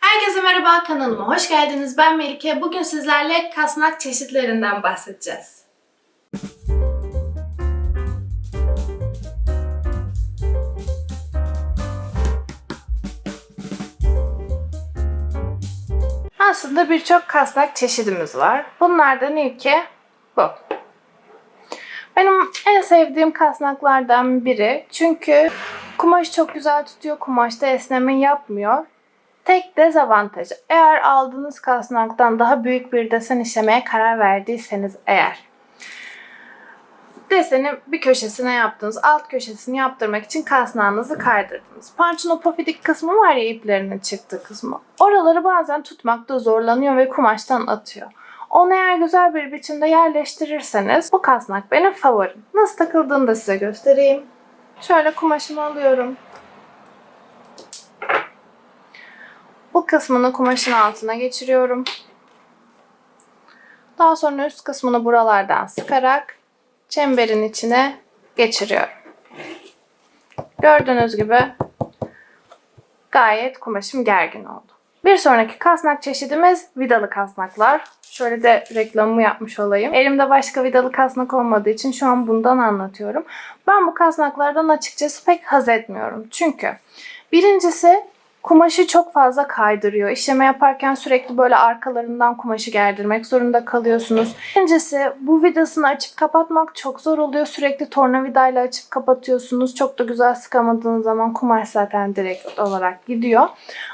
Herkese merhaba kanalıma hoş geldiniz. Ben Melike. Bugün sizlerle kasnak çeşitlerinden bahsedeceğiz. Aslında birçok kasnak çeşidimiz var. Bunlardan ilki bu. Benim en sevdiğim kasnaklardan biri. Çünkü kumaş çok güzel tutuyor. Kumaşta esneme yapmıyor. Tek dezavantajı eğer aldığınız kasnaktan daha büyük bir desen işlemeye karar verdiyseniz eğer deseni bir köşesine yaptınız, alt köşesini yaptırmak için kasnağınızı kaydırdınız. Pançın o pofidik kısmı var ya iplerinin çıktığı kısmı. Oraları bazen tutmakta zorlanıyor ve kumaştan atıyor. Onu eğer güzel bir biçimde yerleştirirseniz bu kasnak benim favorim. Nasıl takıldığını da size göstereyim. Şöyle kumaşımı alıyorum. Bu kısmını kumaşın altına geçiriyorum. Daha sonra üst kısmını buralardan sıkarak çemberin içine geçiriyorum. Gördüğünüz gibi gayet kumaşım gergin oldu. Bir sonraki kasnak çeşidimiz vidalı kasnaklar. Şöyle de reklamımı yapmış olayım. Elimde başka vidalı kasnak olmadığı için şu an bundan anlatıyorum. Ben bu kasnaklardan açıkçası pek haz etmiyorum. Çünkü birincisi kumaşı çok fazla kaydırıyor. İşleme yaparken sürekli böyle arkalarından kumaşı gerdirmek zorunda kalıyorsunuz. İkincisi bu vidasını açıp kapatmak çok zor oluyor. Sürekli tornavidayla açıp kapatıyorsunuz. Çok da güzel sıkamadığınız zaman kumaş zaten direkt olarak gidiyor.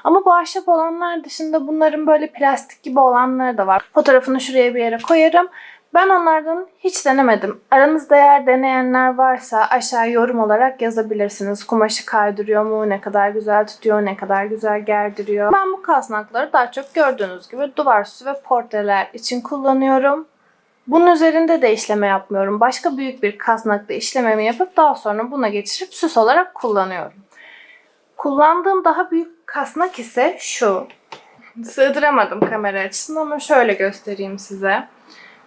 Ama bu ahşap olanlar dışında bunların böyle plastik gibi olanları da var. Fotoğrafını şuraya bir yere koyarım. Ben onlardan hiç denemedim. Aranızda eğer deneyenler varsa aşağı yorum olarak yazabilirsiniz. Kumaşı kaydırıyor mu, ne kadar güzel tutuyor, ne kadar güzel gerdiriyor. Ben bu kasnakları daha çok gördüğünüz gibi duvar süsü ve portreler için kullanıyorum. Bunun üzerinde de işleme yapmıyorum. Başka büyük bir kasnakta işlememi yapıp daha sonra buna geçirip süs olarak kullanıyorum. Kullandığım daha büyük kasnak ise şu. Sığdıramadım kamera açısından ama şöyle göstereyim size.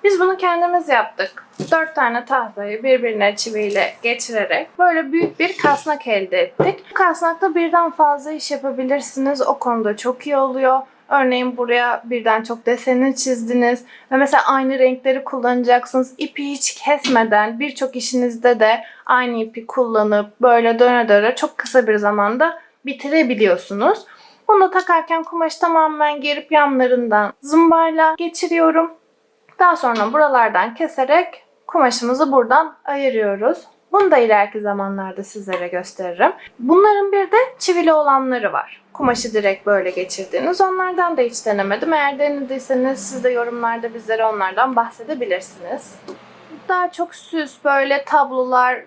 Biz bunu kendimiz yaptık. Dört tane tahtayı birbirine çiviyle geçirerek böyle büyük bir kasnak elde ettik. Bu kasnakta birden fazla iş yapabilirsiniz. O konuda çok iyi oluyor. Örneğin buraya birden çok desenini çizdiniz ve mesela aynı renkleri kullanacaksınız. İpi hiç kesmeden birçok işinizde de aynı ipi kullanıp böyle döne döne çok kısa bir zamanda bitirebiliyorsunuz. Bunu takarken kumaşı tamamen gerip yanlarından zımbayla geçiriyorum. Daha sonra buralardan keserek kumaşımızı buradan ayırıyoruz. Bunu da ileriki zamanlarda sizlere gösteririm. Bunların bir de çivili olanları var. Kumaşı direkt böyle geçirdiğiniz. Onlardan da hiç denemedim. Eğer denediyseniz siz de yorumlarda bizlere onlardan bahsedebilirsiniz. Daha çok süs böyle tablolar,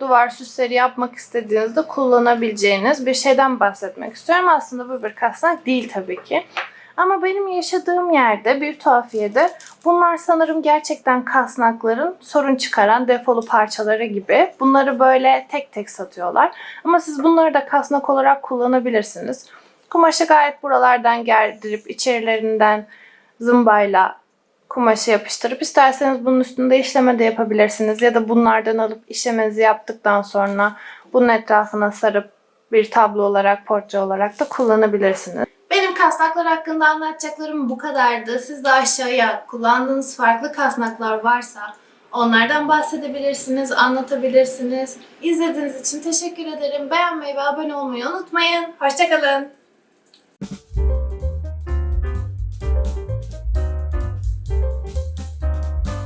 duvar süsleri yapmak istediğinizde kullanabileceğiniz bir şeyden bahsetmek istiyorum. Aslında bu bir kasnak değil tabii ki. Ama benim yaşadığım yerde bir tuhafiyede bunlar sanırım gerçekten kasnakların sorun çıkaran defolu parçaları gibi. Bunları böyle tek tek satıyorlar. Ama siz bunları da kasnak olarak kullanabilirsiniz. Kumaşı gayet buralardan gerdirip içerilerinden zımbayla kumaşı yapıştırıp isterseniz bunun üstünde işleme de yapabilirsiniz. Ya da bunlardan alıp işlemenizi yaptıktan sonra bunun etrafına sarıp bir tablo olarak, portre olarak da kullanabilirsiniz. Kasnaklar hakkında anlatacaklarım bu kadardı. Siz de aşağıya kullandığınız farklı kasnaklar varsa onlardan bahsedebilirsiniz, anlatabilirsiniz. İzlediğiniz için teşekkür ederim. Beğenmeyi ve abone olmayı unutmayın. Hoşçakalın.